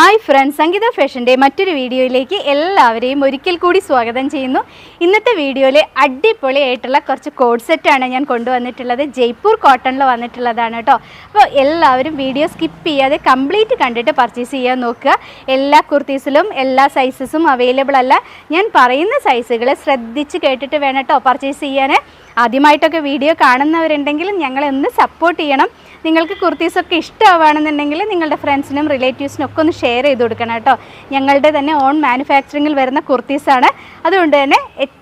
Hi friends സംഗീത ഫാഷന്റെ മറ്റൊരു വീഡിയോയിലേക്ക് എല്ലാവരെയും ഒരിക്കൽ കൂടി സ്വാഗതം ചെയ്യുന്നു. ഇന്നത്തെ വീഡിയോയിൽ അടിപൊളിയായിട്ടുള്ള കുറച്ച് കോഡ് സെറ്റാണ് ഞാൻ കൊണ്ടുവന്നിട്ടുള്ളത്. ജയ്പൂർ കോട്ടണിൽ വന്നിട്ടുള്ളതാണ് കേട്ടോ. അപ്പോൾ എല്ലാവരും വീഡിയോ സ്കിപ്പ് ചെയ്യാതെ കംപ്ലീറ്റ് കണ്ടിട്ട് പർച്ചേസ് ചെയ്യാൻ നോക്കുക. എല്ലാ കുർത്തീസിലും എല്ലാ സൈസസും അവൈലബിൾ അല്ല. ഞാൻ പറയുന്ന സൈസുകൾ ശ്രദ്ധിച്ച് കേട്ടിട്ട് വേണം കേട്ടോ പർച്ചേസ് ചെയ്യാൻ ആദ്യമായിട്ടൊക്കെ വീഡിയോ കാണുന്നവരുണ്ടെങ്കിൽ ഞങ്ങളെ ഒന്ന് സപ്പോർട്ട് ചെയ്യണം. നിങ്ങൾക്ക് കുർത്തീസൊക്കെ ഇഷ്ടമാവുകയാണെന്നുണ്ടെങ്കിൽ നിങ്ങളുടെ ഫ്രണ്ട്സിനും റിലേറ്റീവ്സിനും ഒക്കെ ഒന്ന് ഷെയർ ചെയ്ത് കൊടുക്കണം കേട്ടോ. ഞങ്ങളുടെ തന്നെ ഓൺ മാനുഫാക്ചറിങ്ങിൽ വരുന്ന കുർത്തീസാണ്. അതുകൊണ്ട് തന്നെ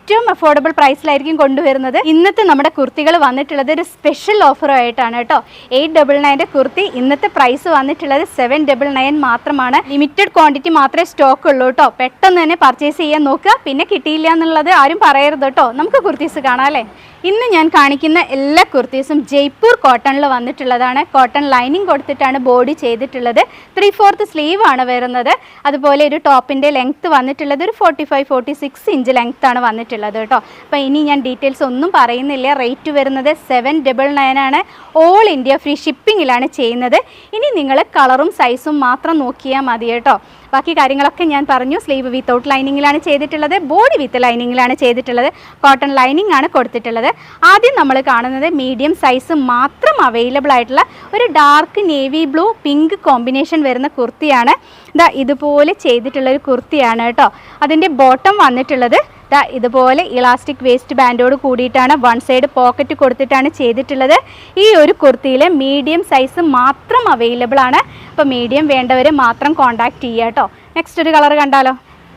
ഏറ്റവും അഫോർഡബിൾ പ്രൈസിലായിരിക്കും കൊണ്ടുവരുന്നത്. ഇന്നത്തെ നമ്മുടെ കുർത്തികൾ വന്നിട്ടുള്ളത് ഒരു സ്പെഷ്യൽ ഓഫറുമായിട്ടാണ് കേട്ടോ. എയ്റ്റ് ഡബിൾ നയന്റെ കുർത്തി. ഇന്നത്തെ പ്രൈസ് വന്നിട്ടുള്ളത് സെവൻ ഡബിൾ നയൻ മാത്രമാണ്. ലിമിറ്റഡ് ക്വാണ്ടിറ്റി മാത്രമേ സ്റ്റോക്ക് ഉള്ളൂ കേട്ടോ. പെട്ടെന്ന് തന്നെ പർച്ചേസ് ചെയ്യാൻ നോക്കുക. പിന്നെ കിട്ടിയില്ല എന്നുള്ളത് ആരും പറയരുത് കേട്ടോ. നമുക്ക് കുർത്തീസ് കാണാം അല്ലേ? ഇന്ന് ഞാൻ കാണിക്കുന്ന എല്ലാ കുർത്തീസും ജയ്പൂർ കോട്ടണിൽ വന്നിട്ടുള്ളതാണ്. കോട്ടൺ ലൈനിങ് കൊടുത്തിട്ടാണ് ബോഡി ചെയ്തിട്ടുള്ളത്. ത്രീ ഫോർത്ത് സ്ലീവ് ആണ് വരുന്നത്. അതുപോലെ ഒരു ടോപ്പിന്റെ ലെങ്ത്ത് വന്നിട്ടുള്ളത് ഒരു forty five forty six inch ലെങ്ത്താണ് ആണ് വന്നിട്ടുള്ളത് കേട്ടോ. അപ്പോൾ ഇനി ഞാൻ ഡീറ്റെയിൽസ് ഒന്നും പറയുന്നില്ല. റേറ്റ് വരുന്നത് സെവൻ ഡബിൾ നയൻ ആണ്. ഓൾ ഇന്ത്യ ഫ്രീ ഷിപ്പിങ്ങിലാണ് ചെയ്യുന്നത്. ഇനി നിങ്ങൾ കളറും സൈസും മാത്രം നോക്കിയാൽ മതി കേട്ടോ. ബാക്കി കാര്യങ്ങളൊക്കെ ഞാൻ പറഞ്ഞു. സ്ലീവ് വിത്തൗട്ട് ലൈനിങ്ങിലാണ് ചെയ്തിട്ടുള്ളത്. ബോഡി വിത്ത് ലൈനിങ്ങിലാണ് ചെയ്തിട്ടുള്ളത്. കോട്ടൺ ലൈനിങ് ആണ് കൊടുത്തിട്ടുള്ളത്. ആദ്യം നമ്മൾ കാണുന്നത് മീഡിയം സൈസ് മാത്രം അവൈലബിൾ ആയിട്ടുള്ള ഒരു dark navy blue pink combination വരുന്ന കുർത്തിയാണ്. ഇതാ ഇതുപോലെ ചെയ്തിട്ടുള്ള ഒരു കുർത്തിയാണ് കേട്ടോ. അതിന്റെ ബോട്ടം വന്നിട്ടുള്ളത്. ഇതുപോലെ ഇലാസ്റ്റിക് വേസ്റ്റ് ബാൻഡോട് കൂടിയിട്ടാണ് വൺ സൈഡ് പോക്കറ്റ് കൊടുത്തിട്ടാണ് ചെയ്തിട്ടുള്ളത്. ഈ ഒരു കുർത്തിയിൽ മീഡിയം സൈസ് മാത്രം അവൈലബിൾ ആണ്. അപ്പോൾ മീഡിയം വേണ്ടവർ മാത്രം കോൺടാക്റ്റ് ചെയ്യുക കേട്ടോ നെക്സ്റ്റ് ഒരു കളർ കണ്ടാലോ?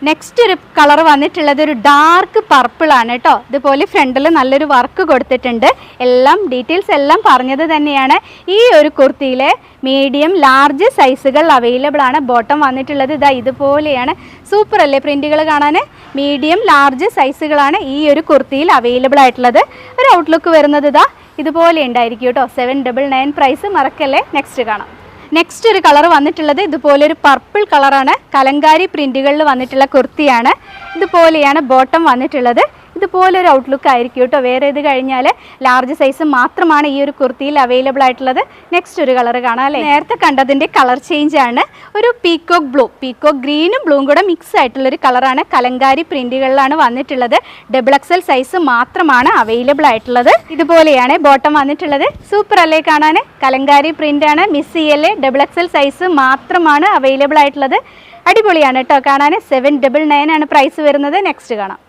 നെക്സ്റ്റ് ഒരു കളർ വന്നിട്ടുള്ളത് ഒരു ഡാർക്ക് പർപ്പിൾ ആണ് കേട്ടോ ഇതുപോലെ ഫ്രണ്ടിൽ നല്ലൊരു വർക്ക് കൊടുത്തിട്ടുണ്ട്. എല്ലാം ഡീറ്റെയിൽസ് എല്ലാം പറഞ്ഞത് തന്നെയാണ്. ഈ ഒരു കുർത്തിയിലെ മീഡിയം ലാർജ് സൈസുകൾ അവൈലബിൾ ആണ്. ബോട്ടം വന്നിട്ടുള്ളത് ഇതാ ഇതുപോലെയാണ്. സൂപ്പർ അല്ലേ പ്രിന്റുകൾ കാണാൻ? മീഡിയം ലാർജ് സൈസുകളാണ് ഈ ഒരു കുർത്തിയിൽ അവൈലബിൾ ആയിട്ടുള്ളത്. ഒരു ഔട്ട്ലുക്ക് വരുന്നത് ഇതാ ഇതുപോലെ ഉണ്ടായിരിക്കും കേട്ടോ സെവൻ ഡബിൾ നയൻ പ്രൈസ് മറക്കല്ലേ? നെക്സ്റ്റ് കാണാം. നെക്സ്റ്റ് ഒരു കളർ വന്നിട്ടുള്ളത് ഇതുപോലെ ഒരു പർപ്പിൾ കളറാണ് കലങ്കാരി പ്രിന്റുകളിൽ വന്നിട്ടുള്ള കുർത്തിയാണ്. ഇതുപോലെയാണ് ബോട്ടം വന്നിട്ടുള്ളത്. ഇതുപോലെ ഒരു ഔട്ട്ലുക്ക് ആയിരിക്കും കേട്ടോ. വേറെ ഇത് കഴിഞ്ഞാൽ ലാർജ് സൈസ് മാത്രമാണ് ഈ ഒരു കുർത്തിയിൽ അവൈലബിൾ ആയിട്ടുള്ളത്. നെക്സ്റ്റ് ഒരു കളർ കാണാം അല്ലേ? നേരത്തെ കണ്ടതിന്റെ കളർ ചേഞ്ച് ആണ്. ഒരു പീക്കോക്ക് ബ്ലൂ പീക്കോക്ക് ഗ്രീനും ബ്ലൂവും കൂടെ മിക്സ് ആയിട്ടുള്ളൊരു കളറാണ് കലങ്കാരി പ്രിന്റുകളിലാണ് വന്നിട്ടുള്ളത്. ഡബിൾ എക്സൽ സൈസ് മാത്രമാണ് അവൈലബിൾ ആയിട്ടുള്ളത്. ഇതുപോലെയാണ് ബോട്ടം വന്നിട്ടുള്ളത്. സൂപ്പർ അല്ലേ കാണാൻ കലങ്കാരി പ്രിന്റ് ആണ്. മിസ് ചെയ്യല്ലേ? ഡബിൾ എക്സൽ സൈസ് മാത്രമാണ് അവൈലബിൾ ആയിട്ടുള്ളത്. അടിപൊളിയാണ് കേട്ടോ കാണാൻ സെവൻ ഡബിൾ നയൻ ആണ് പ്രൈസ് വരുന്നത്. നെക്സ്റ്റ് കാണാം.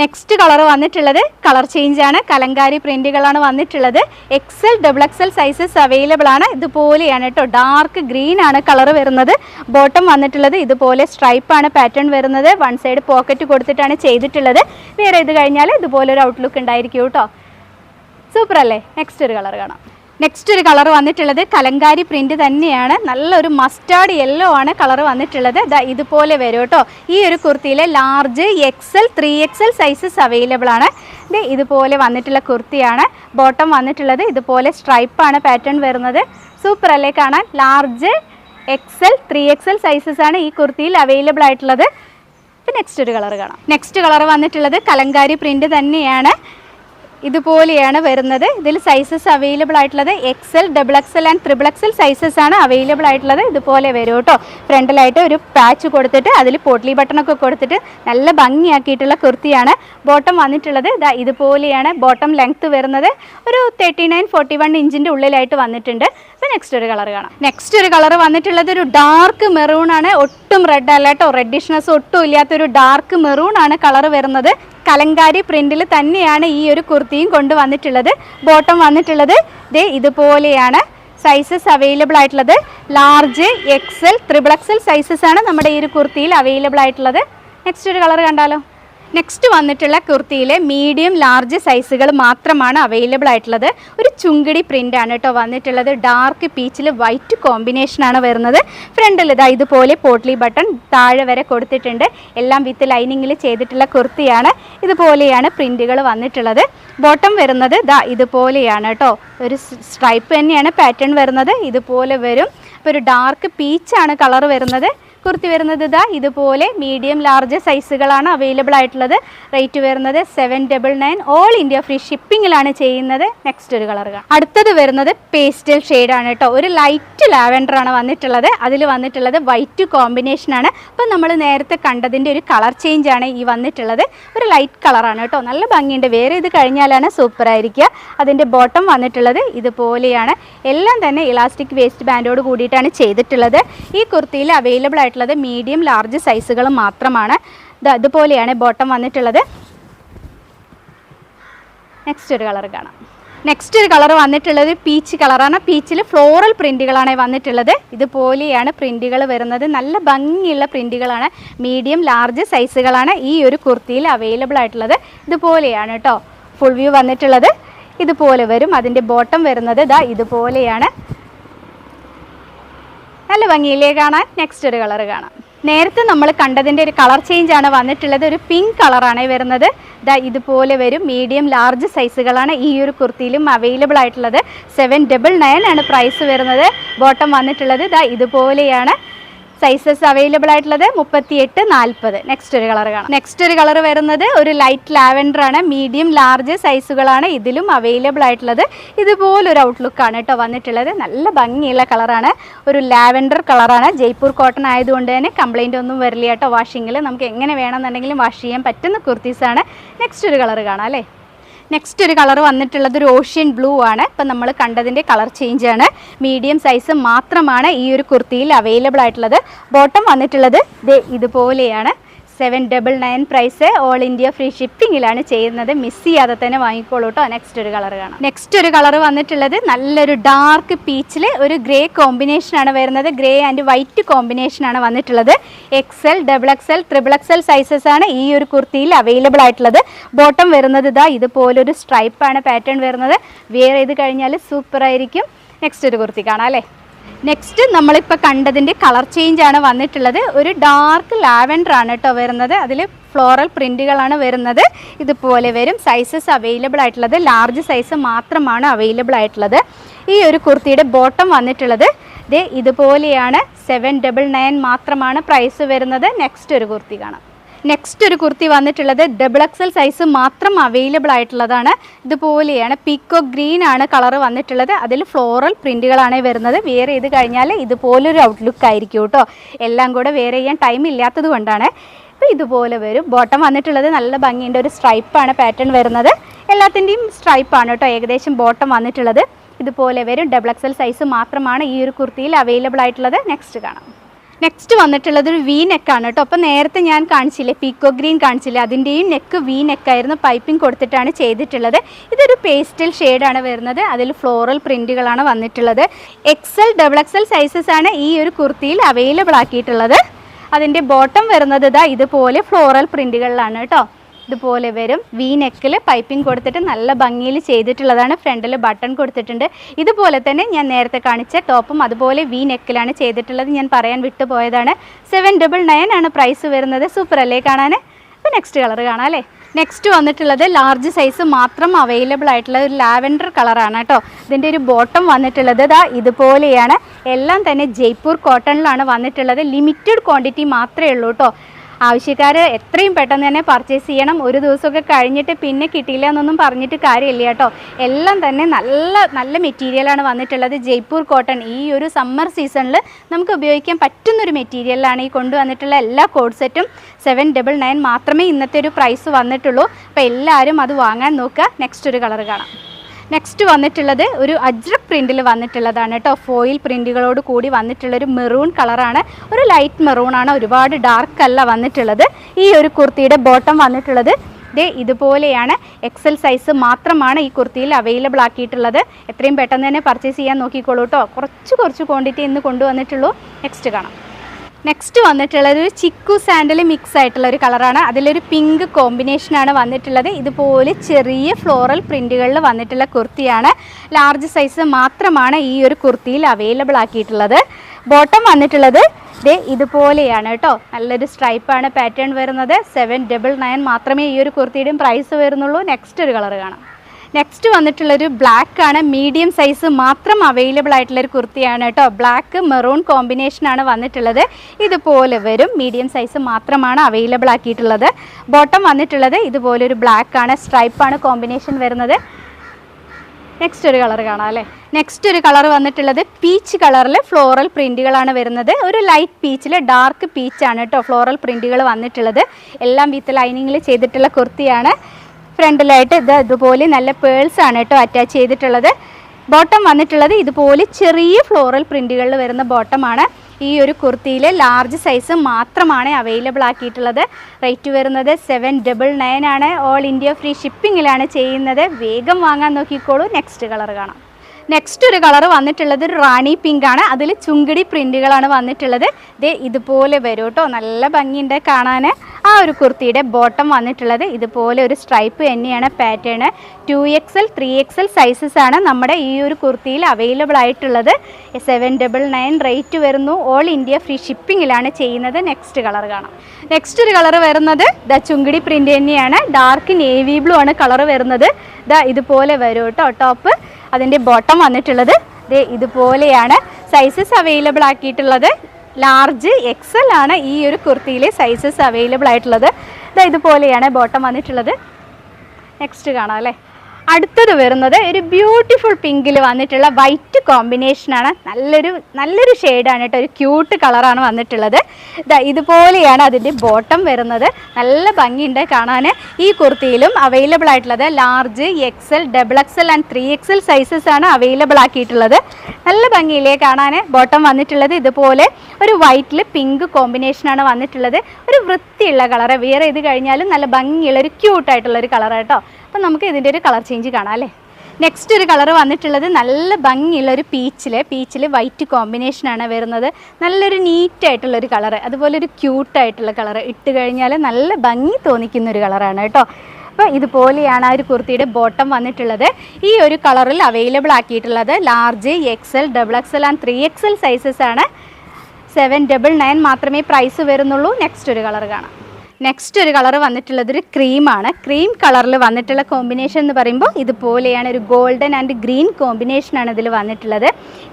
നെക്സ്റ്റ് കളർ വന്നിട്ടുള്ളത് കളർ ചേഞ്ച് ആണ്. കലങ്കാരി പ്രിന്റുകളാണ് വന്നിട്ടുള്ളത്. XL double XL sizes available ആണ്. ഇതുപോലെയാണ് കേട്ടോ ഡാർക്ക് ഗ്രീൻ ആണ് കളർ വരുന്നത്. ബോട്ടം വന്നിട്ടുള്ളത് ഇതുപോലെ സ്ട്രൈപ്പ് ആണ് പാറ്റേൺ വരുന്നത്. വൺ സൈഡ് പോക്കറ്റ് കൊടുത്തിട്ടാണ് ചെയ്തിട്ടുള്ളത്. വേറെ ഇത് കഴിഞ്ഞാൽ ഇതുപോലെ ഒരു ഔട്ട്ലുക്ക് ഉണ്ടായിരിക്കും കേട്ടോ സൂപ്പർ അല്ലേ? നെക്സ്റ്റ് ഒരു കളർ കാണാം. നെക്സ്റ്റ് ഒരു കളർ വന്നിട്ടുള്ളത് കലങ്കാരി പ്രിന്റ് തന്നെയാണ്. നല്ലൊരു മസ്റ്റാർഡ് യെല്ലോ ആണ് കളർ വന്നിട്ടുള്ളത്. ഇതുപോലെ വരും കേട്ടോ. ഈ ഒരു കുർത്തിയിലെ large XL three XL sizes available ആണ്. ഇത് ഇതുപോലെ വന്നിട്ടുള്ള കുർത്തിയാണ്. ബോട്ടം വന്നിട്ടുള്ളത് ഇതുപോലെ സ്ട്രൈപ്പാണ് പാറ്റേൺ വരുന്നത്. സൂപ്പർ അല്ലേ കാണാൻ? Large XL three XL sizes ആണ് ഈ കുർത്തിയിൽ അവൈലബിൾ ആയിട്ടുള്ളത്. നെക്സ്റ്റ് ഒരു കളർ കാണാം. നെക്സ്റ്റ് കളർ വന്നിട്ടുള്ളത് കലങ്കാരി പ്രിന്റ് തന്നെയാണ്. ഇതുപോലെയാണ് വരുന്നത്. ഇതിൽ സൈസസ് അവൈലബിൾ ആയിട്ടുള്ളത് XL double XL and triple XL sizes ആണ് അവൈലബിൾ ആയിട്ടുള്ളത്. ഇതുപോലെ വരും കേട്ടോ. ഫ്രണ്ടിലായിട്ട് ഒരു പാച്ച് കൊടുത്തിട്ട് അതിൽ പോട്ട്ലി ബട്ടണൊക്കെ കൊടുത്തിട്ട് നല്ല ഭംഗിയാക്കിയിട്ടുള്ള കുർത്തിയാണ് ബോട്ടം വന്നിട്ടുള്ളത്. ഇതാ ഇതുപോലെയാണ് ബോട്ടം ലെങ്ത്ത് വരുന്നത്. ഒരു തേർട്ടി നയൻ ഫോർട്ടി വൺ ഇഞ്ചിന്റെ ഉള്ളിലായിട്ട് വന്നിട്ടുണ്ട്. അപ്പോൾ നെക്സ്റ്റ് ഒരു കളർ കാണാം. നെക്സ്റ്റ് ഒരു കളർ വന്നിട്ടുള്ളത് ഒരു ഡാർക്ക് മെറൂൺ ആണ്. ഒട്ടും റെഡ് അല്ല കേട്ടോ. റെഡിഷ്നസ് ഒട്ടും ഇല്ലാത്തൊരു ഡാർക്ക് മെറൂൺ ആണ് കളർ വരുന്നത്. കലങ്കാരി പ്രിന്റിൽ തന്നെയാണ് ഈ ഒരു കുർത്തിയും കൊണ്ടുവന്നിട്ടുള്ളത്. ബോട്ടം വന്നിട്ടുള്ളത്. ദേ ഇതുപോലെയാണ് സൈസസ് അവൈലബിൾ ആയിട്ടുള്ളത്. Large XL triple XL sizes ആണ് നമ്മുടെ ഈ ഒരു കുർത്തിയിൽ അവൈലബിൾ ആയിട്ടുള്ളത്. നെക്സ്റ്റ് ഒരു കളർ കണ്ടാലോ? നെക്സ്റ്റ് വന്നിട്ടുള്ള കുർത്തിയിലെ മീഡിയം ലാർജ് സൈസുകൾ മാത്രമാണ് അവൈലബിൾ ആയിട്ടുള്ളത്. ഒരു ചുങ്കിടി പ്രിന്റ് ആണ് കേട്ടോ വന്നിട്ടുള്ളത്. ഡാർക്ക് പീച്ചിൽ വൈറ്റ് കോമ്പിനേഷനാണ് വരുന്നത്. ഫ്രണ്ടിൽ ഇതാ ഇതുപോലെ പോട്ട്ലി ബട്ടൺ താഴെ വരെ കൊടുത്തിട്ടുണ്ട്. എല്ലാം വിത്ത് ലൈനിങ്ങിൽ ചെയ്തിട്ടുള്ള കുർത്തിയാണ്. ഇതുപോലെയാണ് പ്രിന്റുകൾ വന്നിട്ടുള്ളത്. ബോട്ടം വരുന്നത് ദാ ഇതുപോലെയാണ് കേട്ടോ. ഒരു സ്ട്രൈപ്പ് തന്നെയാണ് പാറ്റേൺ വരുന്നത്. ഇതുപോലെ വരും. അപ്പോൾ ഒരു ഡാർക്ക് പീച്ചാണ് കളർ വരുന്നത്. കുർത്തി വരുന്നത് ഇതാ ഇതുപോലെ മീഡിയം ലാർജ് സൈസുകളാണ് അവൈലബിൾ ആയിട്ടുള്ളത്. റേറ്റ് വരുന്നത് seven double nine all India free ഷിപ്പിങ്ങിലാണ് ചെയ്യുന്നത്. നെക്സ്റ്റ് ഒരു കളർ അടുത്തത് വരുന്നത് പേസ്റ്റൽ ആണ് കേട്ടോ. ഒരു ലൈറ്റ് ലാവൻഡർ ആണ് വന്നിട്ടുള്ളത്. അതിൽ വന്നിട്ടുള്ളത് വൈറ്റ് കോമ്പിനേഷൻ ആണ്. അപ്പം നമ്മൾ നേരത്തെ കണ്ടതിന്റെ ഒരു കളർ ചേഞ്ച് ആണ് ഈ വന്നിട്ടുള്ളത്. ഒരു ലൈറ്റ് കളറാണ് കേട്ടോ. നല്ല ഭംഗിയുണ്ട്. വേറെ ഇത് കഴിഞ്ഞാലാണ് സൂപ്പർ ആയിരിക്കുക. അതിന്റെ ബോട്ടം വന്നിട്ടുള്ളത് ഇതുപോലെയാണ്. എല്ലാം തന്നെ ഇലാസ്റ്റിക് വേസ്റ്റ് ബാൻഡോട് കൂടിയിട്ടാണ് ചെയ്തിട്ടുള്ളത്. ഈ കുർത്തിയിൽ അവൈലബിൾ ആയിട്ടുള്ളത് മീഡിയം ലാർജ് സൈസുകൾ മാത്രമാണ്. ഇത് അതുപോലെയാണ് ബോട്ടം വന്നിട്ടുള്ളത്. നെക്സ്റ്റ് ഒരു കളർ കാണാം. നെക്സ്റ്റ് ഒരു കളർ വന്നിട്ടുള്ളത് പീച്ച് കളറാണ്. പീച്ചിൽ ഫ്ലോറൽ പ്രിന്റുകളാണ് വന്നിട്ടുള്ളത്. ഇതുപോലെയാണ് പ്രിന്റുകൾ വരുന്നത്. നല്ല ഭംഗിയുള്ള പ്രിന്റുകളാണ് മീഡിയം ലാർജ് സൈസുകളാണ് ഈ ഒരു കുർത്തിയിൽ അവൈലബിൾ ആയിട്ടുള്ളത്. ഇതുപോലെയാണ് കേട്ടോ ഫുൾ വ്യൂ വന്നിട്ടുള്ളത്. ഇതുപോലെ വരും. അതിന്റെ ബോട്ടം വരുന്നത് ഇതാ ഇതുപോലെയാണ്. നല്ല ഭംഗിയിലേ കാണാൻ നെക്സ്റ്റ് ഒരു കളർ കാണാം. നേരത്തെ നമ്മൾ കണ്ടതിന്റെ ഒരു കളർ ചേഞ്ച് ആണ് വന്നിട്ടുള്ളത്. ഒരു പിങ്ക് കളറാണ് വരുന്നത്. ദാ ഇതുപോലെ വരും. മീഡിയം ലാർജ് സൈസുകളാണ് ഈ ഒരു കുർത്തിയിലും അവൈലബിൾ ആയിട്ടുള്ളത്. സെവൻ ഡബിൾ നയൻ ആണ് പ്രൈസ് വരുന്നത്. ബോട്ടം വന്നിട്ടുള്ളത്. ദാ ഇതുപോലെയാണ്. സൈസസ് അവൈലബിൾ ആയിട്ടുള്ളത് മുപ്പത്തിയെട്ട് നാൽപ്പത്. നെക്സ്റ്റ് ഒരു കളർ കാണാം. നെക്സ്റ്റ് ഒരു കളർ വരുന്നത് ഒരു ലൈറ്റ് ലാവൻഡർ ആണ്. മീഡിയം ലാർജ് സൈസുകളാണ് ഇതിലും അവൈലബിൾ ആയിട്ടുള്ളത്. ഇതുപോലൊരു ഔട്ട്ലുക്ക് ആണ് കേട്ടോ വന്നിട്ടുള്ളത്. നല്ല ഭംഗിയുള്ള കളറാണ് ഒരു ലാവൻഡർ കളറാണ് ജയ്പൂർ കോട്ടൺ ആയതുകൊണ്ട് തന്നെ കംപ്ലൈന്റ് ഒന്നും വരില്ല കേട്ടോ വാഷിങ്ങിൽ നമുക്ക് എങ്ങനെ വേണമെന്നുണ്ടെങ്കിലും വാഷ് ചെയ്യാൻ പറ്റുന്ന കുർത്തീസാണ്. നെക്സ്റ്റ് ഒരു കളർ കാണാം അല്ലേ? നെക്സ്റ്റ് ഒരു കളർ വന്നിട്ടുള്ളത് ഒരു ഓഷ്യൻ ബ്ലൂ ആണ്. ഇപ്പം നമ്മൾ കണ്ടതിന്റെ കളർ ചേഞ്ച് ആണ്. മീഡിയം സൈസ് മാത്രമാണ് ഈ ഒരു കുർത്തിയിൽ അവൈലബിൾ ആയിട്ടുള്ളത്. ബോട്ടം വന്നിട്ടുള്ളത് ഇതുപോലെയാണ്. Seven double nine price all India free ഷിപ്പിങ്ങിലാണ് ചെയ്യുന്നത്. മിസ് ചെയ്യാതെ തന്നെ വാങ്ങിക്കോളൂ കേട്ടോ നെക്സ്റ്റ് ഒരു കളർ കാണാം. നെക്സ്റ്റ് ഒരു കളർ വന്നിട്ടുള്ളത് നല്ലൊരു ഡാർക്ക് പീച്ചിൽ ഒരു ഗ്രേ കോമ്പിനേഷൻ ആണ് വരുന്നത്. ഗ്രേ ആൻഡ് വൈറ്റ് കോമ്പിനേഷൻ ആണ് വന്നിട്ടുള്ളത്. L double X XL X L sizes ആണ് ഈ ഒരു കുർത്തിയിൽ അവൈലബിൾ ആയിട്ടുള്ളത്. ബോട്ടം വരുന്നത് ഇതാ ഇതുപോലൊരു സ്ട്രൈപ്പാണ് പാറ്റേൺ വരുന്നത്. വെയർ ചെയ്ത് കഴിഞ്ഞാൽ സൂപ്പറായിരിക്കും നെക്സ്റ്റ് ഒരു കുർത്തി കാണാം അല്ലേ? നെക്സ്റ്റ് നമ്മളിപ്പോൾ കണ്ടതിന്റെ കളർ ചേഞ്ച് ആണ് വന്നിട്ടുള്ളത്. ഒരു ഡാർക്ക് ലാവൻഡർ ആണ് കേട്ടോ വരുന്നത്. അതിൽ ഫ്ലോറൽ പ്രിന്റുകളാണ് വരുന്നത്. ഇതുപോലെ വരും. സൈസസ് അവൈലബിൾ ആയിട്ടുള്ളത്. ലാർജ് സൈസ് മാത്രമാണ് അവൈലബിൾ ആയിട്ടുള്ളത്. ഈ ഒരു കുർത്തിയുടെ ബോട്ടം വന്നിട്ടുള്ളത്. ഇത് ഇതുപോലെയാണ്. സെവൻ ഡബിൾ നയൻ മാത്രമാണ് പ്രൈസ് വരുന്നത്. നെക്സ്റ്റ് ഒരു കുർത്തി കാണാം. നെക്സ്റ്റ് ഒരു കുർത്തി വന്നിട്ടുള്ളത് ഡബിൾ എക്സൽ സൈസ് മാത്രം അവൈലബിൾ ആയിട്ടുള്ളതാണ്. ഇതുപോലെയാണ് പീക്കോ ഗ്രീൻ ആണ് കളർ വന്നിട്ടുള്ളത്. അതിൽ ഫ്ലോറൽ പ്രിന്റുകളാണ് വരുന്നത്. വെയർ ചെയ്ത് കഴിഞ്ഞാൽ ഇതുപോലൊരു ഔട്ട്ലുക്ക് ആയിരിക്കും കേട്ടോ എല്ലാം കൂടെ വെയർ ചെയ്യാൻ ടൈം ഇല്ലാത്തത് കൊണ്ടാണ്. അപ്പോൾ ഇതുപോലെ വരും. ബോട്ടം വന്നിട്ടുള്ളത് നല്ല ഭംഗിന്റെ ഒരു സ്ട്രൈപ്പാണ് പാറ്റേൺ വരുന്നത്. എല്ലാത്തിന്റെയും സ്ട്രൈപ്പാണ് കേട്ടോ ഏകദേശം ബോട്ടം വന്നിട്ടുള്ളത്. ഇതുപോലെ വരും. ഡബിൾ എക്സൽ സൈസ് മാത്രമാണ് ഈ ഒരു കുർത്തിയിൽ അവൈലബിൾ ആയിട്ടുള്ളത്. നെക്സ്റ്റ് കാണാം. നെക്സ്റ്റ് വന്നിട്ടുള്ളത് ഒരു വി നെക്കാണ് കേട്ടോ. അപ്പോൾ നേരത്തെ ഞാൻ കാണിച്ചില്ലേ പീക്കോ ഗ്രീൻ കാണിച്ചില്ലേ അതിന്റെയും നെക്ക് വി നെക്കായിരുന്നു പൈപ്പിംഗ് കൊടുത്തിട്ടാണ് ചെയ്തിട്ടുള്ളത്. ഇതൊരു പേസ്റ്റൽ ഷെയ്ഡാണ് വരുന്നത്. അതിൽ ഫ്ലോറൽ പ്രിന്റുകളാണ് വന്നിട്ടുള്ളത്. എക്സൽ ഡബിൾ എക്സൽ സൈസസ് ആണ് ഈ ഒരു കുർത്തിയിൽ അവൈലബിൾ ആക്കിയിട്ടുള്ളത്. അതിന്റെ ബോട്ടം വരുന്നത് ഇതാ ഇതുപോലെ ഫ്ലോറൽ പ്രിന്റുകളിലാണ് കേട്ടോ. ഇതുപോലെ വരും. വി നെക്കിൽ പൈപ്പിംഗ് കൊടുത്തിട്ട് നല്ല ഭംഗിയിൽ ചെയ്തിട്ടുള്ളതാണ്. ഫ്രണ്ടിൽ ബട്ടൺ കൊടുത്തിട്ടുണ്ട്. ഇതുപോലെ തന്നെ ഞാൻ നേരത്തെ കാണിച്ച ടോപ്പും അതുപോലെ വി നെക്കിലാണ് ചെയ്തിട്ടുള്ളത്. ഞാൻ പറയാൻ വിട്ടുപോയതാണ്. സെവൻ ഡബിൾ നയൻ ആണ് പ്രൈസ് വരുന്നത്. സൂപ്പർ അല്ലേ കാണാൻ അപ്പോൾ നെക്സ്റ്റ് കളർ കാണാം അല്ലേ? നെക്സ്റ്റ് വന്നിട്ടുള്ളത് ലാർജ് സൈസ് മാത്രം അവൈലബിൾ ആയിട്ടുള്ള ഒരു ലാവൻഡർ കളറാണ് കേട്ടോ. ഇതിന്റെ ഒരു ബോട്ടം വന്നിട്ടുള്ളത് ഇതാ ഇതുപോലെയാണ്. എല്ലാം തന്നെ ജയ്പൂർ കോട്ടണിലാണ് വന്നിട്ടുള്ളത്. ലിമിറ്റഡ് ക്വാണ്ടിറ്റി മാത്രമേ ഉള്ളൂ കേട്ടോ. ആവശ്യക്കാർ എത്രയും പെട്ടെന്ന് തന്നെ പർച്ചേസ് ചെയ്യണം. ഒരു ദിവസമൊക്കെ കഴിഞ്ഞിട്ട് പിന്നെ കിട്ടിയില്ല എന്നൊന്നും പറഞ്ഞിട്ട് കാര്യമില്ല കേട്ടോ. എല്ലാം തന്നെ നല്ല നല്ല മെറ്റീരിയലാണ് വന്നിട്ടുള്ളത്. ജയ്പൂർ കോട്ടൺ ഈ ഒരു സമ്മർ സീസണിൽ നമുക്ക് ഉപയോഗിക്കാൻ പറ്റുന്നൊരു മെറ്റീരിയലാണ് ഈ കൊണ്ടുവന്നിട്ടുള്ള എല്ലാ കോഡ് സെറ്റും സെവൻ ഡബിൾ നയൻ മാത്രമേ ഇന്നത്തെ ഒരു പ്രൈസ് വന്നിട്ടുള്ളൂ. അപ്പോൾ എല്ലാവരും അത് വാങ്ങാൻ നോക്കുക. നെക്സ്റ്റ് ഒരു കളർ കാണാം. നെക്സ്റ്റ് വന്നിട്ടുള്ളത് ഒരു അജ്രക് പ്രിന്റിൽ വന്നിട്ടുള്ളതാണ് കേട്ടോ. ഫോയിൽ പ്രിന്റുകളോട് കൂടി വന്നിട്ടുള്ളൊരു മെറൂൺ കളറാണ് ഒരു ലൈറ്റ് മെറൂൺ ആണ്. ഒരുപാട് ഡാർക്ക് അല്ല വന്നിട്ടുള്ളത്. ഈ ഒരു കുർത്തിയുടെ ബോട്ടം വന്നിട്ടുള്ളത്. ദേ ഇതുപോലെയാണ് എക്സൽ സൈസ് മാത്രമാണ് ഈ കുർത്തിയിൽ അവൈലബിൾ ആക്കിയിട്ടുള്ളത്. എത്രയും പെട്ടെന്ന് തന്നെ പർച്ചേസ് ചെയ്യാൻ നോക്കിക്കോളൂ കേട്ടോ. കുറച്ച് കുറച്ച് ക്വാണ്ടിറ്റി ഇന്ന് കൊണ്ടുവന്നിട്ടുള്ളൂ. നെക്സ്റ്റ് കാണാം. നെക്സ്റ്റ് വന്നിട്ടുള്ളത് ഒരു ചിക്കു സാൻഡൽ മിക്സ് ആയിട്ടുള്ള ഒരു കളറാണ് അതിലൊരു പിങ്ക് കോമ്പിനേഷനാണ് വന്നിട്ടുള്ളത്. ഇതുപോലെ ചെറിയ ഫ്ലോറൽ പ്രിന്റുകളിൽ വന്നിട്ടുള്ള കുർത്തിയാണ്. ലാർജ് സൈസ് മാത്രമാണ് ഈ ഒരു കുർത്തിയിൽ അവൈലബിൾ ആക്കിയിട്ടുള്ളത്. ബോട്ടം വന്നിട്ടുള്ളത് ദേ ഇതുപോലെയാണ് കേട്ടോ. നല്ലൊരു സ്ട്രൈപ്പാണ് പാറ്റേൺ വരുന്നത്. സെവൻ ഡബിൾ നയൻ മാത്രമേ ഈ ഒരു കുർത്തിയുടെയും പ്രൈസ് വരുന്നുള്ളൂ. നെക്സ്റ്റ് ഒരു കളർ കാണാം. നെക്സ്റ്റ് വന്നിട്ടുള്ളൊരു ബ്ലാക്ക് ആണ്. മീഡിയം സൈസ് മാത്രം അവൈലബിൾ ആയിട്ടുള്ള ഒരു കുർത്തിയാണ് കേട്ടോ. ബ്ലാക്ക് മെറൂൺ കോമ്പിനേഷൻ ആണ് വന്നിട്ടുള്ളത്. ഇതുപോലെ വരും. മീഡിയം സൈസ് മാത്രമാണ് അവൈലബിൾ ആക്കിയിട്ടുള്ളത്. ബോട്ടം വന്നിട്ടുള്ളത് ഇതുപോലെ ഒരു ബ്ലാക്ക് ആണ്. സ്ട്രൈപ്പ് ആണ് കോമ്പിനേഷൻ വരുന്നത്. നെക്സ്റ്റ് ഒരു കളർ കാണാം അല്ലേ? നെക്സ്റ്റ് ഒരു കളർ വന്നിട്ടുള്ളത് പീച്ച് കളറിൽ ഫ്ലോറൽ പ്രിന്റുകളാണ് വരുന്നത്. ഒരു ലൈറ്റ് പീച്ചിൽ ഡാർക്ക് പീച്ചാണ് കേട്ടോ ഫ്ലോറൽ പ്രിന്റുകൾ വന്നിട്ടുള്ളത്. എല്ലാം വിത്ത് ലൈനിങ്ങിൽ ചെയ്തിട്ടുള്ള കുർത്തിയാണ്. ഫ്രണ്ടിലായിട്ട് ഇത് ഇതുപോലെ നല്ല പേൾസ് ആണ് കേട്ടോ അറ്റാച്ച് ചെയ്തിട്ടുള്ളത്. ബോട്ടം വന്നിട്ടുള്ളത് ഇതുപോലെ ചെറിയ ഫ്ലോറൽ പ്രിന്റുകളിൽ വരുന്ന ബോട്ടമാണ് ഈ ഒരു കുർത്തിയിൽ ലാർജ് സൈസ് മാത്രമാണ് അവൈലബിൾ ആക്കിയിട്ടുള്ളത്. റേറ്റ് വരുന്നത് സെവൻ ഡബിൾ നയൻ ആണ്. ഓൾ ഇന്ത്യ ഫ്രീ ഷിപ്പിങ്ങിലാണ് ചെയ്യുന്നത്. വേഗം വാങ്ങാൻ നോക്കിക്കോളൂ. നെക്സ്റ്റ് കളർ കാണാം. നെക്സ്റ്റ് ഒരു കളർ വന്നിട്ടുള്ളത് ഒരു റാണി പിങ്ക് ആണ്. അതിൽ ചുങ്കിടി പ്രിന്റുകളാണ് വന്നിട്ടുള്ളത്. ഇത് ഇതുപോലെ വരും കേട്ടോ നല്ല ഭംഗിയുണ്ട് കാണാൻ ആ ഒരു കുർത്തിയുടെ ബോട്ടം വന്നിട്ടുള്ളത്. ഇതുപോലെ ഒരു സ്ട്രൈപ്പ് തന്നെയാണ് pattern two X L three X L sizes ആണ് നമ്മുടെ ഈ ഒരു കുർത്തിയിൽ അവൈലബിൾ ആയിട്ടുള്ളത്. സെവൻ ഡബിൾ നയൻ റേറ്റ് വരുന്നു. ഓൾ ഇന്ത്യ ഫ്രീ ഷിപ്പിങ്ങിലാണ് ചെയ്യുന്നത്. നെക്സ്റ്റ് കളർ കാണാം. നെക്സ്റ്റ് ഒരു കളർ വരുന്നത് ദ ചുങ്കിടി പ്രിന്റ് തന്നെയാണ്. ഡാർക്ക് നേവി ബ്ലൂ ആണ് കളർ വരുന്നത്. ദ ഇതുപോലെ വരും കേട്ടോ ടോപ്പ് അതിന്റെ ബോട്ടം വന്നിട്ടുള്ളത്. ദേ ഇതുപോലെയാണ് സൈസസ് അവൈലബിൾ ആക്കിയിട്ടുള്ളത്. ലാർജ് എക്സൽ ആണ് ഈ ഒരു കുർത്തിയിലെ സൈസസ് അവൈലബിൾ ആയിട്ടുള്ളത്. ഇതാ ഇതുപോലെയാണ് ബോട്ടം വന്നിട്ടുള്ളത്. നെക്സ്റ്റ് കാണാം അല്ലേ? അടുത്തത് വരുന്നത് ഒരു ബ്യൂട്ടിഫുൾ പിങ്കിൽ വന്നിട്ടുള്ള വൈറ്റ് കോമ്പിനേഷനാണ് നല്ലൊരു നല്ലൊരു ഷെയ്ഡാണ് കേട്ടോ. ഒരു ക്യൂട്ട് കളറാണ് വന്നിട്ടുള്ളത്. ഇതാ ഇതുപോലെയാണ് അതിന്റെ ബോട്ടം വരുന്നത്. നല്ല ഭംഗിയുണ്ട് കാണാൻ ഈ കുർത്തിയിലും അവൈലബിൾ ആയിട്ടുള്ളത് large XL double XL and three XL sizes ആണ് അവൈലബിൾ ആക്കിയിട്ടുള്ളത്. നല്ല ഭംഗിയിലേ കാണാൻ ബോട്ടം വന്നിട്ടുള്ളത് ഇതുപോലെ. ഒരു വൈറ്റിൽ പിങ്ക് കോമ്പിനേഷനാണ് വന്നിട്ടുള്ളത്. ഒരു വൃത്തിയുള്ള കളറ് വേറെ ഇത് കഴിഞ്ഞാലും നല്ല ഭംഗിയുള്ള ഒരു ക്യൂട്ടായിട്ടുള്ള ഒരു കളർ കേട്ടോ. അപ്പം നമുക്ക് ഇതിന്റെ ഒരു കളർ ചേഞ്ച് കാണാം അല്ലേ? നെക്സ്റ്റ് ഒരു കളർ വന്നിട്ടുള്ളത് നല്ല ഭംഗിയുള്ള ഒരു പീച്ചിൽ പീച്ചിൽ വൈറ്റ് കോമ്പിനേഷനാണ് വരുന്നത്. നല്ലൊരു നീറ്റായിട്ടുള്ളൊരു കളറ്. അതുപോലെ ഒരു ക്യൂട്ടായിട്ടുള്ള കളറ് ഇട്ട് കഴിഞ്ഞാൽ നല്ല ഭംഗി തോന്നിക്കുന്ന ഒരു കളറാണ് കേട്ടോ. അപ്പോൾ ഇതുപോലെയാണ് ആ ഒരു കുർത്തിയുടെ ബോട്ടം വന്നിട്ടുള്ളത്. ഈ ഒരു കളറിൽ available ആക്കിയിട്ടുള്ളത് large XL double XL and three XL sizes ആണ്. സെവൻ ഡബിൾ നയൻ മാത്രമേ പ്രൈസ് വരുന്നുള്ളൂ. നെക്സ്റ്റ് ഒരു കളർ കാണാം. നെക്സ്റ്റ് ഒരു കളർ വന്നിട്ടുള്ളത് ഒരു ക്രീമാണ് ക്രീം കളറിൽ വന്നിട്ടുള്ള കോമ്പിനേഷൻ എന്ന് പറയുമ്പോൾ ഇതുപോലെയാണ് ഒരു ഗോൾഡൻ ആൻഡ് ഗ്രീൻ കോമ്പിനേഷനാണ് ഇതിൽ വന്നിട്ടുള്ളത്.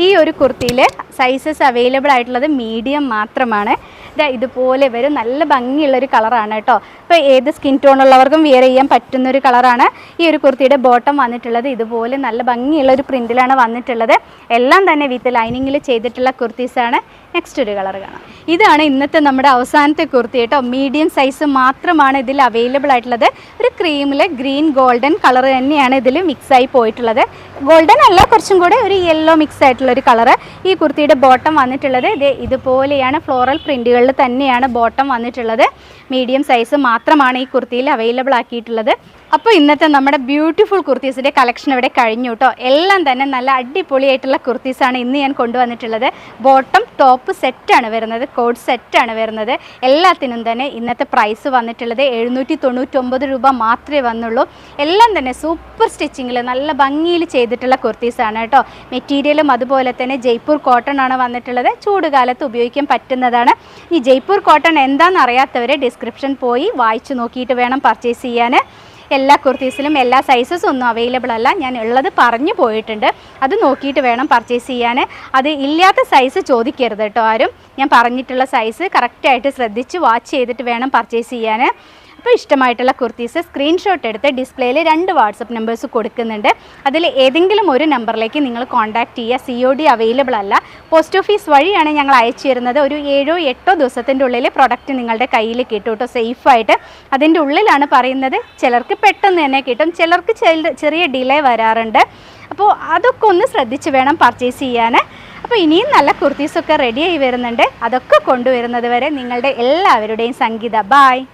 ഈ ഒരു കുർത്തിയിൽ സൈസസ് അവൈലബിൾ ആയിട്ടുള്ളത് മീഡിയം മാത്രമാണ്. ഇതാ ഇതുപോലെ വരും. നല്ല ഭംഗിയുള്ളൊരു കളറാണ് കേട്ടോ. ഇപ്പോൾ ഏത് സ്കിൻ ടോൺ ഉള്ളവർക്കും വെയർ ചെയ്യാൻ പറ്റുന്ന ഒരു കളറാണ് ഈ ഒരു കുർത്തിയുടെ ബോട്ടം വന്നിട്ടുള്ളത്. ഇതുപോലെ നല്ല ഭംഗിയുള്ള ഒരു പ്രിന്റിലാണ് വന്നിട്ടുള്ളത്. എല്ലാം തന്നെ വിത്ത് ലൈനിങ്ങിൽ ചെയ്തിട്ടുള്ള കുർത്തീസാണ് നെക്സ്റ്റ് ഒരു കളർ കാണാം. ഇതാണ് ഇന്നത്തെ നമ്മുടെ അവസാനത്തെ കുർത്തി കേട്ടോ. മീഡിയം സൈസ് മാത്രമാണ് ഇതിൽ അവൈലബിൾ ആയിട്ടുള്ളത്. ഒരു ക്രീമിലെ ഗ്രീൻ ഗോൾഡൻ കളർ തന്നെയാണ് ഇതിൽ മിക്സ് ആയി പോയിട്ടുള്ളത്. ഗോൾഡൻ അല്ല കുറച്ചും കൂടെ ഒരു യെല്ലോ മിക്സ് ആയിട്ടുള്ള ഒരു കളർ ഈ കുർത്തിയുടെ ബോട്ടം വന്നിട്ടുള്ളത്. ഇത് ഇതുപോലെയാണ് ഫ്ലോറൽ പ്രിന്റുകളിൽ തന്നെയാണ് ബോട്ടം വന്നിട്ടുള്ളത്. മീഡിയം സൈസ് മാത്രമാണ് ഈ കുർത്തിയിൽ അവൈലബിൾ ആക്കിയിട്ടുള്ളത്. അപ്പോൾ ഇന്നത്തെ നമ്മുടെ ബ്യൂട്ടിഫുൾ കുർത്തീസിന്റെ കളക്ഷൻ ഇവിടെ കഴിഞ്ഞു കേട്ടോ എല്ലാം തന്നെ നല്ല അടിപൊളിയായിട്ടുള്ള കുർത്തീസാണ് ഇന്ന് ഞാൻ കൊണ്ടുവന്നിട്ടുള്ളത്. ബോട്ടം ടോപ്പ് സെറ്റാണ് വരുന്നത് കോഡ് സെറ്റാണ് വരുന്നത്. എല്ലാത്തിനും തന്നെ ഇന്നത്തെ പ്രൈസ് വന്നിട്ടുള്ളത് എഴുന്നൂറ്റി തൊണ്ണൂറ്റൊമ്പത് രൂപ മാത്രമേ വന്നുള്ളൂ. എല്ലാം തന്നെ സൂപ്പർ സ്റ്റിച്ചിങ്ങിൽ നല്ല ഭംഗിയിൽ ചെയ്തിട്ടുള്ള കുർത്തീസാണ് കേട്ടോ മെറ്റീരിയലും അതുപോലെ തന്നെ ജയ്പൂർ കോട്ടൺ ആണ് വന്നിട്ടുള്ളത്. ചൂടുകാലത്ത് ഉപയോഗിക്കാൻ പറ്റുന്നതാണ്. ഈ ജയ്പൂർ കോട്ടൺ എന്താണെന്ന് അറിയാത്തവരെ ഡിസ്ക്രിപ്ഷൻ പോയി വായിച്ചു നോക്കിയിട്ട് വേണം പർച്ചേസ് ചെയ്യാൻ എല്ലാ കുർത്തീസിലും എല്ലാ സൈസസും ഒന്നും അവൈലബിൾ അല്ല. ഞാൻ ഉള്ളത് പറഞ്ഞു പോയിട്ടുണ്ട്. അത് നോക്കിയിട്ട് വേണം പർച്ചേസ് ചെയ്യാൻ. അത് ഇല്ലാത്ത സൈസ് ചോദിക്കരുത് കേട്ടോ ആരും. ഞാൻ പറഞ്ഞിട്ടുള്ള സൈസ് കറക്റ്റായിട്ട് ശ്രദ്ധിച്ച് വാച്ച് ചെയ്തിട്ട് വേണം പർച്ചേസ് ചെയ്യാൻ. അപ്പോൾ ഇഷ്ടമായിട്ടുള്ള കുർത്തീസ് സ്ക്രീൻഷോട്ട് എടുത്ത് ഡിസ്പ്ലേയിൽ രണ്ട് വാട്സപ്പ് നമ്പേഴ്സ് കൊടുക്കുന്നുണ്ട്. അതിൽ ഏതെങ്കിലും ഒരു നമ്പറിലേക്ക് നിങ്ങൾ കോൺടാക്ട് ചെയ്യുക. സി ഒ ഡി അവൈലബിൾ അല്ല. പോസ്റ്റ് ഓഫീസ് വഴിയാണ് ഞങ്ങൾ അയച്ചു തരുന്നത്. ഒരു ഏഴോ എട്ടോ ദിവസത്തിന്റെ ഉള്ളിൽ പ്രൊഡക്റ്റ് നിങ്ങളുടെ കയ്യിൽ കിട്ടും കേട്ടോ. സേഫായിട്ട് അതിന്റെ ഉള്ളിലാണ് പറയുന്നത് ചിലർക്ക് പെട്ടെന്ന് തന്നെ കിട്ടും. ചിലർക്ക് ചെറിയ ഡിലേ വരാറുണ്ട്. അപ്പോൾ അതൊക്കെ ഒന്ന് ശ്രദ്ധിച്ച് വേണം പർച്ചേസ് ചെയ്യാൻ. അപ്പോൾ ഇനിയും നല്ല കുർത്തീസൊക്കെ റെഡിയായി വരുന്നുണ്ട്. അതൊക്കെ കൊണ്ടുവരുന്നത് വരെ നിങ്ങളുടെ എല്ലാവരുടെയും സംഗീത. ബായ്